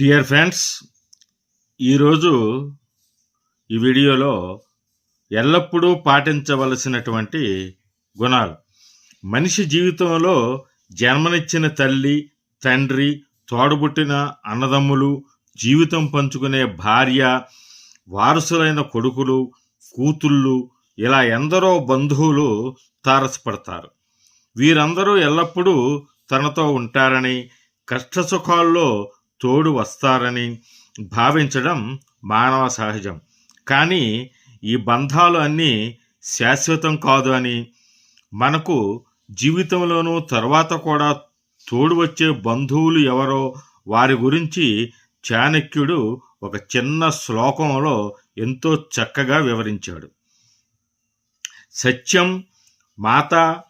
Dear friends ఈరోజు ఈ వీడియోలో ఎల్లప్పుడూ పాటించవలసినటువంటి గుణాలు. మనిషి జీవితంలో జన్మనిచ్చిన తల్లి తండ్రి తోడబుట్టిన అన్నదమ్ములు జీవితం పంచుకునే భార్య వారసులైన కొడుకులు కూతుళ్ళు ఇలా ఎందరో బంధువులు తారసపడతారు. వీరందరూ ఎల్లప్పుడూ తనతో ఉంటారని కష్టసుఖాల్లో తోడు వస్తారని భావించడం మానవ సహజం. కానీ ఈ బంధాలు అన్నీ శాశ్వతం కాదు అని మనకు జీవితంలోనూ తర్వాత కూడా తోడు వచ్చే బంధువులు ఎవరో వారి గురించి చాణక్యుడు ఒక చిన్న శ్లోకంలో ఎంతో చక్కగా వివరించాడు. సత్యం మాత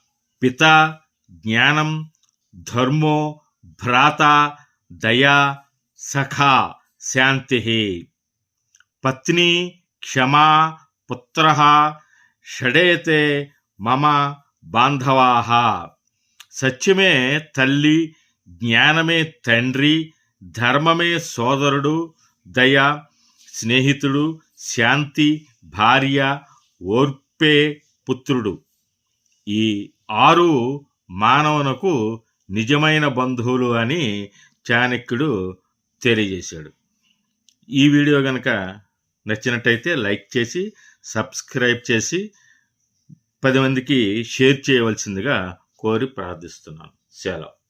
పిత జ్ఞానం ధర్మో భ్రాత దయా సఖా శాంతి పత్ని క్షమా పుత్ర షడేతే మమ బాంధవా సత్యమే తల్లి జ్ఞానమే తండ్రి ధర్మమే సోదరుడు దయ స్నేహితుడు శాంతి భార్య ఓర్పే పుత్రుడు. ఈ ఆరు మానవునకు నిజమైన బంధువులు అని చాణక్యుడు తెలియజేశాడు. ఈ వీడియో కనుక నచ్చినట్టయితే లైక్ చేసి సబ్స్క్రైబ్ చేసి పది మందికి షేర్ చేయవలసిందిగా కోరి ప్రార్థిస్తున్నాను. సెలవు.